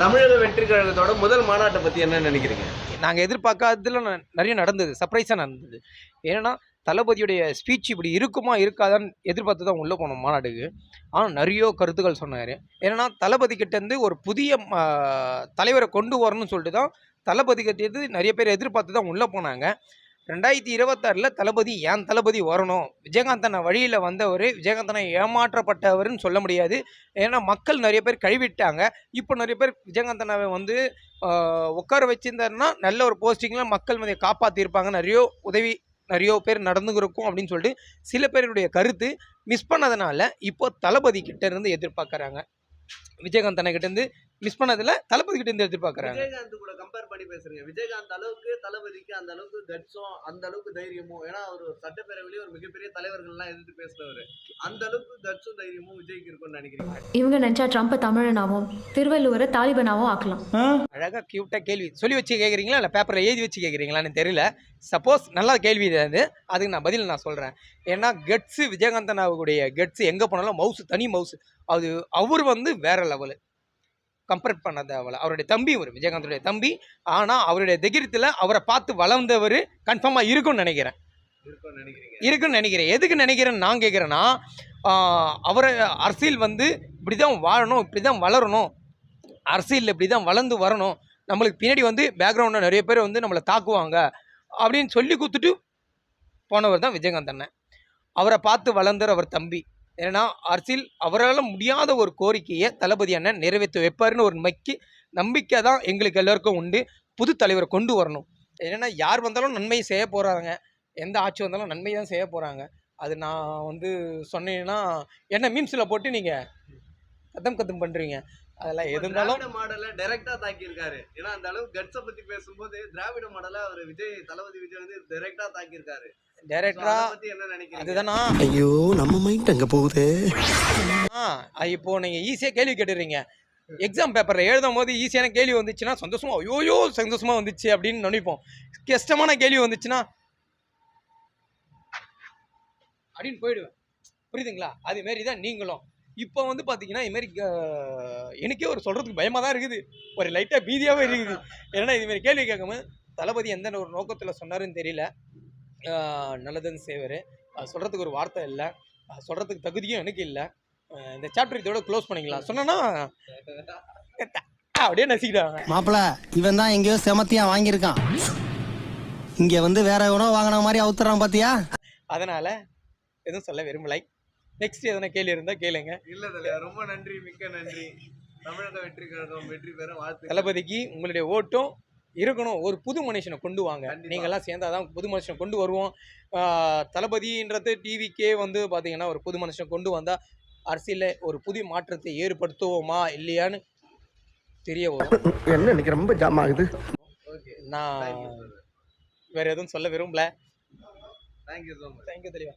தமிழக வெற்றி கழகத்தோட முதல் மாநாட்டை பத்தி என்ன நினைக்கிறீங்க? நாங்கள் எதிர்பார்க்காததுல ந- நிறைய நடந்தது. சர்ப்ரைஸாக நடந்தது. ஏன்னா தளபதியுடைய ஸ்பீச் இப்படி இருக்குமா இருக்காதான்னு எதிர்பார்த்து தான் உள்ளே போனோம் மாநாடுக்கு. ஆனால் நிறைய கருத்துக்கள் சொன்னார். ஏன்னா தளபதி கிட்டேருந்து ஒரு புதிய தலைவரை கொண்டு வரணும்னு சொல்லிட்டு தான் தளபதி கிட்டேருந்து நிறைய பேர் எதிர்பார்த்து தான் உள்ளே போனாங்க. ரெண்டாயிரத்தி இருபத்தாறில் தளபதி ஏன் தளபதி வரணும்? விஜயகாந்தனை வழியில் வந்தவர் விஜயகாந்தனை ஏமாற்றப்பட்டவர்னு சொல்ல முடியாது. ஏன்னா மக்கள் நிறைய பேர் கழுவிட்டாங்க. இப்போ நிறைய பேர் விஜயகாந்தனாவை வந்து உட்கார வச்சிருந்தாருன்னா நல்ல ஒரு போஸ்டிங்கில் மக்கள் வந்து காப்பாற்றிருப்பாங்க நிறைய உதவி நிறைய பேர் நடந்துருக்கும் அப்படின்னு சொல்லிட்டு சில பேருடைய கருத்து மிஸ் பண்ணதுனால இப்போ தளபதி கிட்டேருந்து எதிர்பார்க்குறாங்க. விஜயகாந்தனை கிட்டேருந்து மிஸ் பண்ணதில் தளபதி கிட்ட இருந்து எதிர்பார்க்குறாங்க. விஜயகாந்த் கூட கம்பேர் பண்ணி பேசுறீங்க. விஜயகாந்த் அளவுக்கு தளபதிக்கு அந்த அளவுக்கு கட்ஸும் அந்த அளவுக்கு தைரியமும் ஏன்னா அவர் சட்டப்பேரவையிலேயே ஒரு மிகப்பெரிய தலைவர்கள்லாம் எதிர்த்து பேசுறவர் அந்த அளவுக்கு கட்ஸும் தைரியமும் விஜய்க்கு இருக்கும்னு நினைக்கிறீங்க? இவங்க நினச்சா ட்ரம்ப்பை தமிழனாவும் திருவள்ளுவரை தாலிபனாவும் ஆக்கலாம். அழகாக க்யூட்டாக கேள்வி சொல்லி வச்சு கேட்குறீங்களா இல்லை பேப்பரில் எழுதி வச்சு கேட்குறீங்களான்னு தெரியல. சப்போஸ் நல்ல கேள்வி இது அது. அதுக்கு நான் பதில் நான் சொல்கிறேன் ஏன்னா கட்ஸு விஜயகாந்தனாவுடைய கட்ஸு எங்கே போனாலும் மவுஸ் தனி மவுஸ் அது அவர் வந்து வேற லெவலு கம்பேர் பண்ண தேவையில்ல அவருடைய தம்பி ஒரு விஜயகாந்தோடைய தம்பி. ஆனால் அவருடைய தைரியத்தில் அவரை பார்த்து வளர்ந்தவர் கன்ஃபார்மாக இருக்கும்னு நினைக்கிறேன். இருக்குன்னு நினைக்கிறேன். எதுக்கு நினைக்கிறேன்னு நான் கேட்குறேன்னா அவரை அரசியல் வந்து இப்படி தான் வாழணும் இப்படி தான் வளரணும். அரசியலில் இப்படி தான் வளர்ந்து வரணும். நம்மளுக்கு பின்னாடி வந்து பேக்ரவுண்டில் நிறைய பேர் வந்து நம்மளை தாக்குவாங்க. அப்படின்னு சொல்லி கொடுத்துட்டு போனவர் தான் விஜயகாந்த் அண்ணன். அவரை பார்த்து வளர்ந்தவர் அவர் தம்பி. ஏன்னா அரசியல் அவரால் முடியாத ஒரு கோரிக்கையை தளபதி அண்ணன் நிறைவேற்றி வைப்பாருன்னு ஒரு மக்கி நம்பிக்கை தான் எங்களுக்கு எல்லாருக்கும் உண்டு. புது தலைவரை கொண்டு வரணும். ஏன்னா யார் வந்தாலும் நன்மையை செய்ய போகிறாங்க எந்த ஆட்சி வந்தாலும் நன்மை தான் செய்ய போகிறாங்க அது நான் வந்து சொன்னீங்கன்னா என்ன மீம்ஸில் போட்டு நீங்கள் கத்தம் கத்தம் பண்ணுறீங்க அதெல்லாம் எது இருந்தாலும் மாடலை டைரக்டா தாக்கி இருக்காரு ஏன்னா அந்த அளவுக்கு கட்ஸை பத்தி பேசும்போது திராவிட மாடலை அவர் விஜய் தளபதி விஜய் வந்து டைரக்டா தாக்கி இருக்காரு டைரக்டரா என்ன நினைக்கிறீங்க? அதுதானா? ஐயோ நம்ம மைண்ட் அங்க போகுது. ஆ, இப்போ நீங்கள் ஈஸியாக கேள்வி கேட்டுறீங்க. எக்ஸாம் பேப்பரில் எழுதும் போது ஈஸியான கேள்வி வந்துச்சுன்னா சந்தோஷமா ஐயோயோ சந்தோஷமா வந்துச்சு அப்படின்னு நினைப்போம். கஷ்டமான கேள்வி வந்துச்சுன்னா அப்படின்னு போயிடுவேன். புரியுதுங்களா? அது மாரி தான் நீங்களும். இப்போ வந்து பார்த்தீங்கன்னா இதுமாரி எனக்கே ஒரு சொல்கிறதுக்கு பயமாக தான் இருக்குது. ஒரு லைட்டாக பீதியாகவே இருக்குது. ஏன்னா இதுமாரி கேள்வி கேட்கும்போது தளபதி எந்த ஒரு நோக்கத்தில் சொன்னாருன்னு தெரியல. நல்லதுன்னு செய்வார். சொல்கிறதுக்கு ஒரு வார்த்தை இல்லை. சொல்கிறதுக்கு தகுதியும் எனக்கு இல்லை. இந்த சாப்டர் இதோட க்ளோஸ் பண்ணிக்கலாம். சொன்னேன்னா அப்படியே நசிக்கிட்டாங்க மாப்பிள இவன் தான் எங்கேயோ செமத்தியா வாங்கியிருக்கான். இங்க வந்து வேற உணவு வாங்கின மாதிரி அவுத்துறான் பாத்தியா? அதனால் எதுவும் சொல்ல விரும்பலை. நெக்ஸ்ட் எதனா கேள்வி இருந்தால் கேளுங்க. இல்ல தலைவர் ரொம்ப நன்றி மிக்க நன்றி. தமிழக வெற்றி கழகம் வெற்றி பெற வாழ்த்து தளபதிக்கு உங்களுடைய ஓட்டும் இருக்கணும். ஒரு புது மனுஷனை கொண்டு வாங்க. நீங்கள்லாம் சேர்ந்தாதான் புது மனுஷனை கொண்டு வருவோம். தளபதின்றது டிவிக்கே வந்து பார்த்தீங்கன்னா ஒரு புது மனுஷனை கொண்டு வந்தால் அரசியலில் ஒரு புதிய மாற்றத்தை ஏற்படுத்துவோமா இல்லையான்னு தெரிய வரும். என்ன இன்னைக்கு ரொம்ப ஜாம் ஆகுது? ஓகே நான் வேற எதுவும் சொல்ல விரும்பல. தேங்க்யூ ஸோ மச் தேங்க்யூ தெளிவா